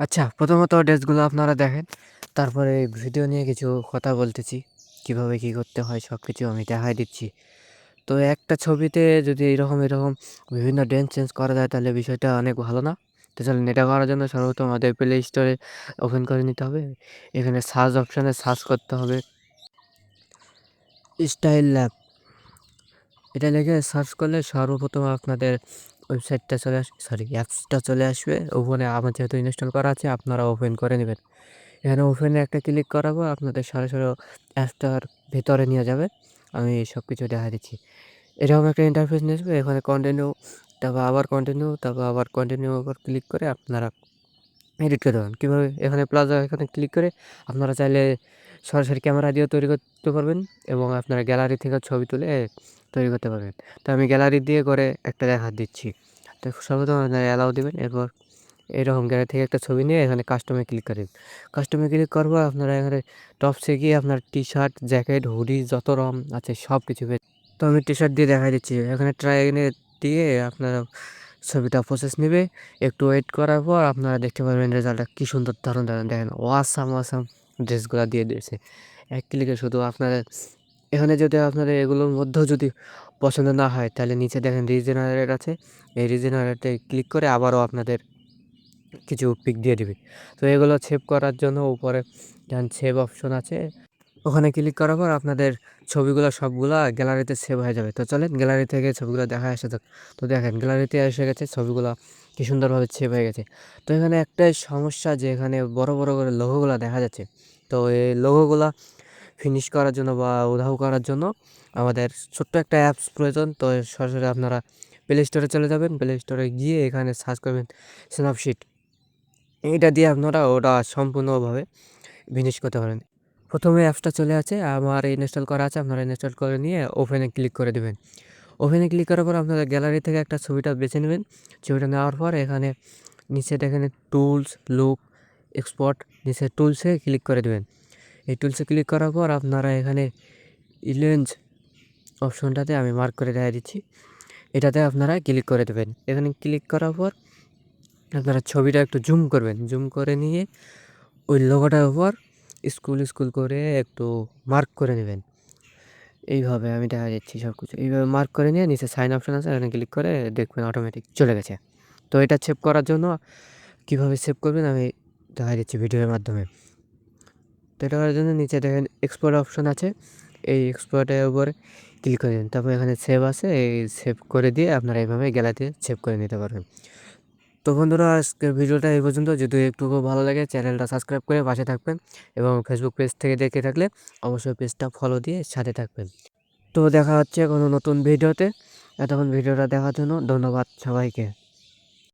আচ্ছা প্রথমত ড্রেসগুলো আপনারা দেখেন। তারপরে ভিডিও নিয়ে কিছু কথা বলতেছি। কীভাবে কি করতে হয় সব কিছু আমি দেখাই দিচ্ছি। তো একটা ছবিতে যদি এরকম এরকম বিভিন্ন ড্রেস চেঞ্জ করা যায়, তাহলে বিষয়টা অনেক ভালো না? তো চলেন, এটা করার জন্য সর্বপ্রথম আমাদের প্লে স্টোরে ওপেন করে নিতে হবে। এখানে সার্চ অপশানে সার্চ করতে হবে। স্টাইল ল্যাব এটা লেগে সার্চ করলে সর্বপ্রথম আপনাদের ওয়েবসাইটটা চলে আসবে সরি অ্যাপসটা চলে আসবে। ওখানে আমার যেহেতু ইনস্টল করা আছে, আপনারা ওপেন করে নেবেন। এখানে ওপেনে একটা ক্লিক করাবো, আপনাদের সরাসরি অ্যাপটার ভেতরে নিয়ে যাবে। আমি সব কিছু দেখা দিচ্ছি। এরকম একটা ইন্টারফেস নিয়ে আসবে, এখানে কন্টিনিউ তারপর আবার কন্টিনিউ তারপর আবার কন্টিনিউ উপর ক্লিক করে আপনারা এডিট করে দেবেন। কীভাবে? এখানে প্লাজা এখানে ক্লিক করে আপনারা চাইলে সরাসরি ক্যামেরা দিয়েও তৈরি করতে পারবেন এবং আপনারা গ্যালারি থেকে ছবি তুলে তৈরি করতে পারবেন। তো আমি গ্যালারি দিয়ে করে একটা দেখা দিচ্ছি। তো সর্বপ্রথম আপনারা অ্যালাউ দেবেন, এরপর এরকম গ্যালারি থেকে একটা ছবি নিয়ে এখানে কাস্টমে ক্লিক করেন কাস্টমে ক্লিক করব আপনারা এখানে টপসে গিয়ে আপনার টি শার্ট জ্যাকেট হুডি যত রকম আছে সব কিছু পেয়ে তো আমি টি শার্ট দিয়ে দেখা দিচ্ছি। এখানে ট্রাই দিয়ে আপনারা ছবিটা প্রসেস নেবে। একটু ওয়েট করার পর আপনারা দেখতে পারবেন রেজাল্টটা কী সুন্দর, দারুণ দেখেন ওয়াসাম ওয়াসাম ড্রেসগুলো দিয়ে দিয়েছে। এক ক্লিকে শুধু আপনাদের এখানে যদি আপনাদের এগুলোর মধ্যেও যদি পছন্দ না হয়, তাহলে নিচে দেখেন রিজেনারেট আছে। এই রিজেনারেটে ক্লিক করে আবারও আপনাদের কিছু পিক দিয়ে দিবে। তো এগুলো সেভ করার জন্য উপরে সেভ অপশন আছে। ওখানে ক্লিক করার পর আপনাদের ছবিগুলো সবগুলো গ্যালারিতে সেভ হয়ে যাবে। তো চলেন গ্যালারি থেকে ছবিগুলো দেখা আসে যাক। তো দেখেন গ্যালারিতে এসে গেছে, ছবিগুলো কি সুন্দরভাবে সেভ হয়ে গেছে। তো এখানে একটাই সমস্যা যে এখানে বড় বড় করে লোগোগুলো দেখা যাচ্ছে। তো এই লোগোগুলো ফিনিশ করার জন্য বা উধাও করার জন্য আমাদের ছোট্ট একটা অ্যাপস প্রয়োজন। তো সরাসরি আপনারা প্লে স্টোরে চলে যাবেন। প্লে স্টোরে গিয়ে এখানে সার্চ করবেন স্ন্যাপশিট এটা দিয়ে আপনারা ওটা সম্পূর্ণভাবে ফিনিশ করতে পারেন প্রথমে অ্যাপসটা চলে আছে আমার ইনস্টল করা আছে, আপনারা ইনস্টল করে নিয়ে ওপেনে ক্লিক করে দেবেন। ওপেনে ক্লিক করার পর আপনারা গ্যালারি থেকে একটা ছবিটা বেছে নেবেন। ছবিটা নেওয়ার পর এখানে নিচে দেখেন টুলস, লুক, এক্সপোর্ট, নিচে টুলসে ক্লিক করে দেবেন। এই টুলসে ক্লিক করার পর আপনারা এখানে ইলেন্স অপশনটাতে আমি মার্ক করে দেখা দিচ্ছি। এটাতে আপনারা ক্লিক করে দেবেন। এখানে ক্লিক করার পর আপনারা ছবিটা একটু জুম করবেন। জুম করে নিয়ে ওই লোগোটার উপর স্কুল স্কুল করে একটু মার্ক করে নেবেন। এইভাবে আমি দেখা যাচ্ছি সব কিছু এইভাবে মার্ক করে নিয়ে নিচে সাইন অপশান আছে, এখানে ক্লিক করে দেখবেন অটোমেটিক চলে গেছে। তো এটা সেভ করার জন্য কীভাবে সেভ করবেন আমি দেখা দিচ্ছি ভিডিওর মাধ্যমে। তো এটা করার জন্য নিচে দেখেন এক্সপোর্ট অপশন আছে। এই এক্সপোর্টের উপর ক্লিক করে দিন। তারপর এখানে সেভ আছে, এই সেভ করে দিয়ে আপনারা এইভাবে গ্যালারিতে সেভ করে নিতে পারবেন। তো বন্ধুরা, আজকের ভিডিওটা এই পর্যন্ত। যদি একটু ভালো লাগে, চ্যানেলটা সাবস্ক্রাইব করে পাশে থাকবেন এবং ফেসবুক পেজ থেকে দেখে থাকলে অবশ্যই পেজটা ফলো দিয়ে সাথে থাকবেন। তো দেখা হচ্ছে কোনো নতুন ভিডিওতে। এতক্ষণ ভিডিওটা দেখার জন্য ধন্যবাদ সবাইকে।